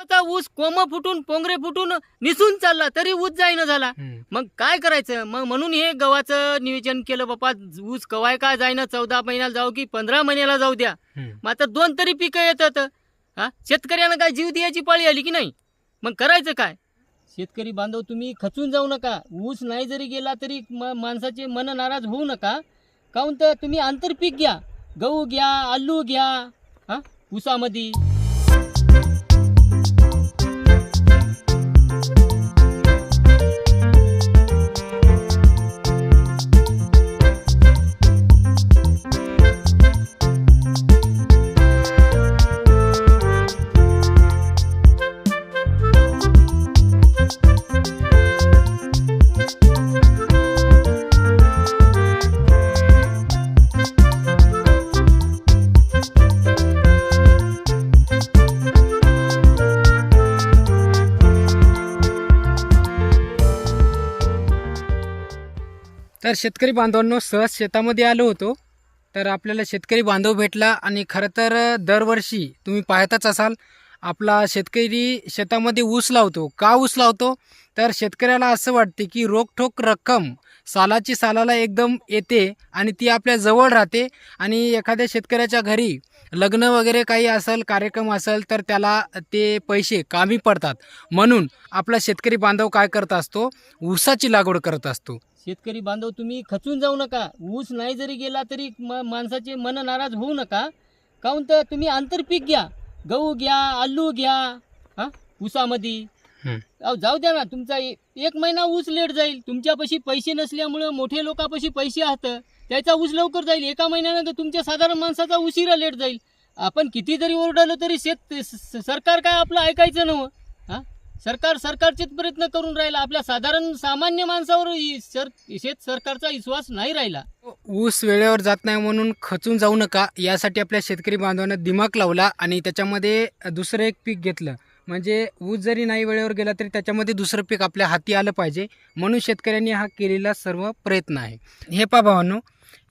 आता ऊस कोम फुटून पोंगरे फुटून निसून चालला तरी ऊस जाईना झाला. मग काय करायचं? मग म्हणून हे गव्हाचं नियोजन केलं बापा ऊस कवाय का जाईना चौदा महिन्याला जाऊ की पंधरा महिन्याला जाऊ द्या. मात्र दोन तरी पिकं येतात. हा? शेतकऱ्यांना काय जीव द्यायची पाळी आली की नाही? मग करायचं काय? शेतकरी बांधव तुम्ही खचून जाऊ नका. ऊस नाही जरी गेला तरी माणसाचे मन नाराज होऊ नका. काहून तर तुम्ही आंतरपीक घ्या. गहू घ्या आलू घ्या. हा? ऊसामध्ये. तर शेतकरी बांधवांनो सहज शेतामध्ये आलो होतो. तर आपल्याला शेतकरी बांधव भेटला आणि खरं तर दरवर्षी तुम्ही पाहतच असाल आपला शेतकरी शेतामध्ये ऊस लावतो. का ऊस लावतो? तर शेतकऱ्याला असं वाटते की रोखठोक रक्कम सालाची सालाला एकदम येते आणि ती आपल्या जवळ राहते आणि एखाद्या शेतकऱ्याच्या घरी लग्न वगैरे काही असेल कार्यक्रम असेल तर त्याला ते पैसे कामी पडतात. म्हणून आपला शेतकरी बांधव काय करत असतो? ऊसाची लागवड करत असतो. शेतकरी बांधव तुम्ही खचून जाऊ नका. ऊस नाही जरी गेला तरी म- माणसाचे मन नाराज होऊ नका. काहून तर तुम्ही आंतरपीक घ्या. गहू घ्या आलू घ्या हा ऊसामध्ये. अहो जाऊ द्या ना तुमचा एक महिना ऊस लेट जाईल. तुमच्यापाशी पैसे नसल्यामुळं मोठे लोकांपाशी पैसे असतं. त्याचा ऊस लवकर जाईल. एका महिन्यानंतर तुमच्या साधारण माणसाचा उशिरा लेट जाईल. आपण किती जरी ओरडलो तरी शेत सरकार काय आपलं ऐकायचं नव्हं? हा सरकार सरकारचेच प्रयत्न करून राहिला. आपल्या साधारण सामान्य माणसावर इ- सर शेत सरकारचा विश्वास नाही राहिला. ऊस वेळेवर जात नाही म्हणून खचून जाऊ नका. यासाठी आपल्या शेतकरी बांधवांना दिमाग लावला आणि त्याच्यामध्ये दुसरं एक पीक घेतलं. म्हणजे ऊस जरी नाही वेळेवर गेला तरी त्याच्यामध्ये दुसरं पीक आपल्या हाती आलं पाहिजे. म्हणून शेतकऱ्यांनी हा केलेला सर्व प्रयत्न आहे. हे पा भावांनो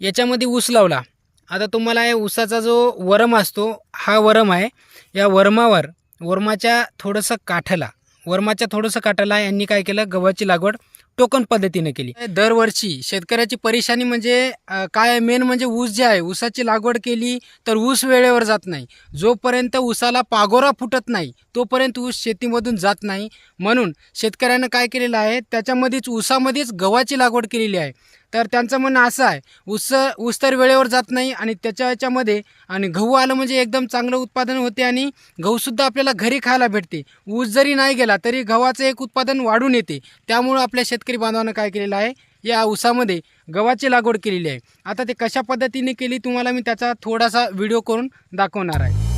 याच्यामध्ये ऊस लावला. आता तुम्हाला या ऊसाचा जो वरम असतो हा वरम आहे. या वरमावर वरमाच्या थोडंसं काठला वरमाच्या थोडंसं काटाला यांनी काय केलं? गव्हाची लागवड टोकन पद्धतीने केली. दरवर्षी शेतकऱ्याची परेशानी म्हणजे काय मेन म्हणजे ऊस जे आहे ऊसाची लागवड केली तर ऊस वेळेवर जात नाही. जोपर्यंत ऊसाला पागोरा फुटत नाही तोपर्यंत ऊस शेतीमधून जात नाही. म्हणून शेतकऱ्यानं काय केलेलं आहे? त्याच्यामध्येच ऊसामध्येच गव्हाची लागवड केलेली आहे. तर त्यांचं म्हणणं असं आहे ऊस ऊस तर वेळेवर जात नाही आणि त्याच्या याच्यामध्ये आणि गहू आलं म्हणजे एकदम चांगलं उत्पादन होते आणि गहूसुद्धा आपल्याला घरी खायला भेटते. ऊस जरी नाही गेला तरी गव्हाचं एक उत्पादन वाढून येते. त्यामुळं आपल्या शेतकरी बांधवानं काय केलेलं आहे या ऊसामध्ये गव्हाची लागवड केलेली आहे. आता ते कशा पद्धतीने केली तुम्हाला मी त्याचा थोडासा व्हिडिओ करून दाखवणार आहे.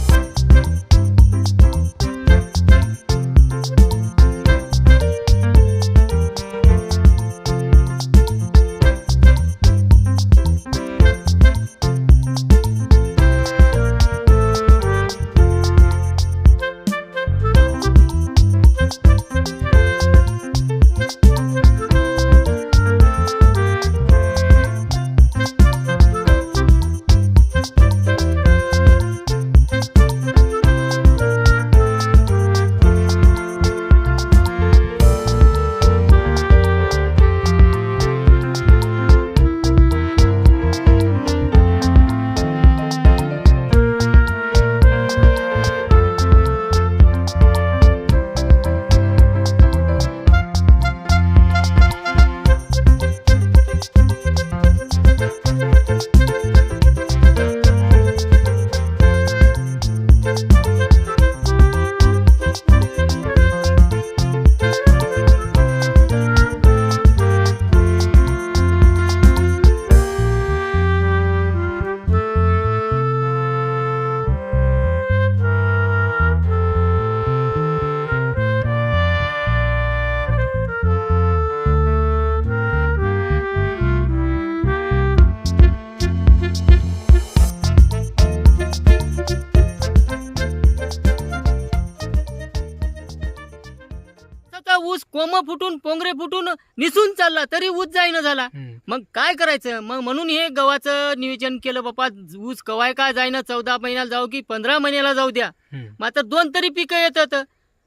फुटून पोंगरे फुटून निसून चालला तरी ऊस जाईना झाला. मग काय करायचं? मग म्हणून हे गव्हाचं नियोजन केलं बापा ऊस कवाय का जाईना? चौदा महिन्याला जाऊ की पंधरा महिन्याला जाऊ द्या. मात्र दोन तरी पिकं येतात.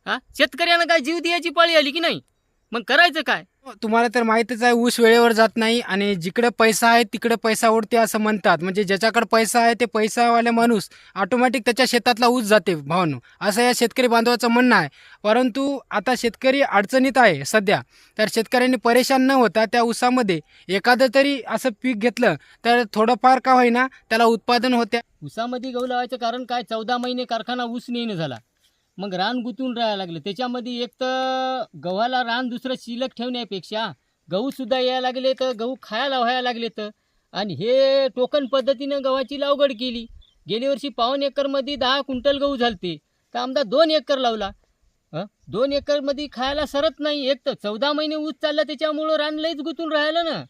हा? शेतकऱ्यानं काय जीव द्यायची पाळी आली की नाही? मग करायचं काय? तुम्हाला तर माहीतच आहे ऊस वेळेवर जात नाही आणि जिकडे पैसा आहे तिकडे पैसा उडते असं म्हणतात. म्हणजे ज्याच्याकडे पैसा आहे ते पैसावाले माणूस ऑटोमॅटिक त्याच्या शेतातला ऊस जाते भावानो. असं या शेतकरी बांधवाचं म्हणणं आहे. परंतु आता शेतकरी अडचणीत आहे सध्या. तर शेतकऱ्यांनी परेशान न होता त्या ऊसामध्ये एखादं तरी असं पीक घेतलं तर थोडंफार का होईना त्याला उत्पादन होत्या ऊसामध्ये गहू लावायचं कारण काय? चौदा महिने कारखाना ऊस नेणं झाला. मग रान गुंतून राहायला लागलं. त्याच्यामध्ये एक तर गव्हाला रान दुसरं शिल्लक ठेवण्यापेक्षा गहू सुद्धा यायला लागले तर गहू खायला व्हायला लागले तर. आणि हे टोकन पद्धतीनं गव्हाची लागवड केली. गेल्या वर्षी पाऊन एकरमध्ये दहा क्विंटल गहू झालते. तर आमदा दोन एकर लावला? दोन एकरमध्ये खायला सरत नाही. एक तर चौदा महिने ऊस चालला त्याच्यामुळं रान लईच गुंतून राहिलं ना.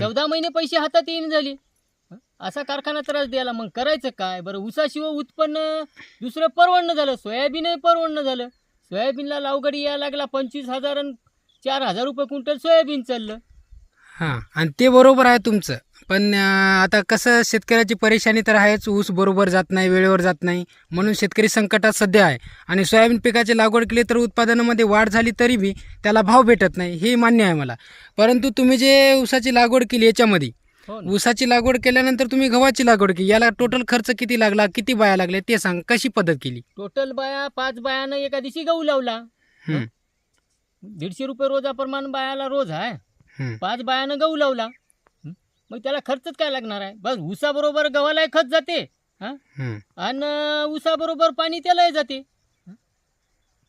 चौदा महिने पैसे हातात येईन झाले? असा कारखाना त्रास द्यायला मग करायचं काय? बरं ऊसाशिवाय उत्पन्न दुसरं परवडणं झालं सोयाबीनही परवडणं झालं. सोयाबीनला लावगडी यायला लागला पंचवीस हजार चार हजार रुपये क्विंटल सोयाबीन चाललं. हां आणि ते बरोबर आहे तुमचं. पण आता कसं शेतकऱ्याची परेशानी तर आहेच ऊस बरोबर जात नाही वेळेवर जात नाही. म्हणून शेतकरी संकटात सध्या आहे. आणि सोयाबीन पिकाची लागवड केली तर उत्पादनामध्ये वाढ झाली तरी बी त्याला भाव भेटत नाही हे मान्य आहे मला. परंतु तुम्ही जे ऊसाची लागवड केली याच्यामध्ये ऊसाची लागवड केल्यानंतर तुम्ही गव्हाची लागवड केली. याला टोटल खर्च किती लागला किती बाया लागल्या ते सांग. कशी पद्धत केली? टोटल बाया पाच बायानं एका दिवशी गहू लावला. हं, दीडशे रुपये रोजाप्रमाणे बायाला रोज आहे. हं, पाच बायानं गहू लावला. हं? मग त्याला खर्चच काय लागणार आहे? बस ऊसाबरोबर गव्हाला खत जाते. हा? हं. आणि ऊसाबरोबर पाणी त्यालाही जाते. हं?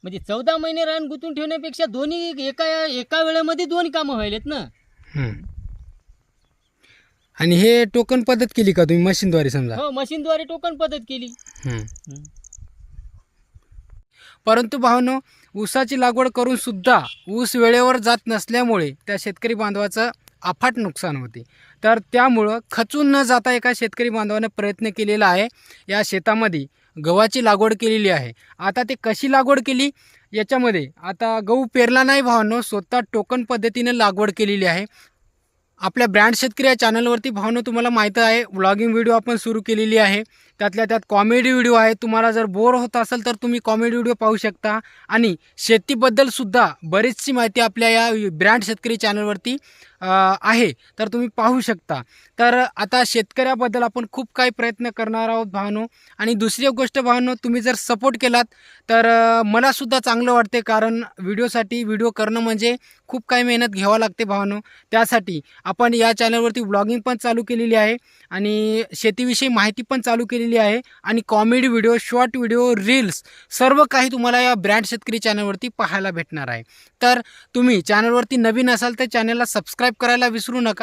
म्हणजे चौदा महिने रान गुंतून ठेवण्यापेक्षा दोन्ही एका एका वेळेमध्ये दोन कामं व्हायलेत ना? हं. आणि हे टोकन पद्धत केली का तुम्ही मशीनद्वारे समजा? हो मशीनद्वारे टोकन पद्धत केली. परंतु भावनो ऊसाची लागवड करून सुद्धा ऊस वेळेवर जात नसल्यामुळे त्या शेतकरी बांधवाचं अफाट नुकसान होते. तर त्यामुळं खचून न जाता एका शेतकरी बांधवानं प्रयत्न केलेला आहे. या शेतामध्ये गव्हाची लागवड केलेली आहे. आता ते कशी लागवड केली? याच्यामध्ये आता गहू पेरला नाही भावांनो स्वतः टोकन पद्धतीने लागवड केलेली आहे. आपल्या ब्रँड शेतकरी या चॅनलवरती भावनं तुम्हाला माहीत आहे. व्लॉगिंग व्हिडिओ आपण सुरू केलेली आहे. त्यातल्या त्यात कॉमेडी व्हिडिओ आहे तुम्हाला जर बोर होत असेल तर तुम्ही कॉमेडी व्हिडिओ पाहू शकता. आणि शेतीबद्दलसुद्धा बरीचशी माहिती आपल्या या ब्रँड शेतकरी चॅनलवरती आहे. तर तुम्ही पाहू शकता. तर आता शेतकऱ्याबद्दल आपण खूप काही प्रयत्न करणार आहोत भावनो. आणि दुसरी गोष्ट भावनो तुम्ही जर सपोर्ट केलात तर मलासुद्धा चांगलं वाटते कारण व्हिडिओसाठी व्हिडिओ करणं म्हणजे खूप काही मेहनत घ्यावं लागते भावनो. त्यासाठी आपण या चॅनलवरती ब्लॉगिंग पण चालू केलेली आहे. आणि शेतीविषयी माहिती पण चालू केलेली आहे आणि comedy video short video reels सर्व काही तुम्हाला या ब्रँड शेतकरी चॅनलवरती पाहायला भेटणार आहे. तर तुम्ही चॅनलवरती नवीन असाल तर चॅनलला सबस्क्राईब करायला विसरू नका.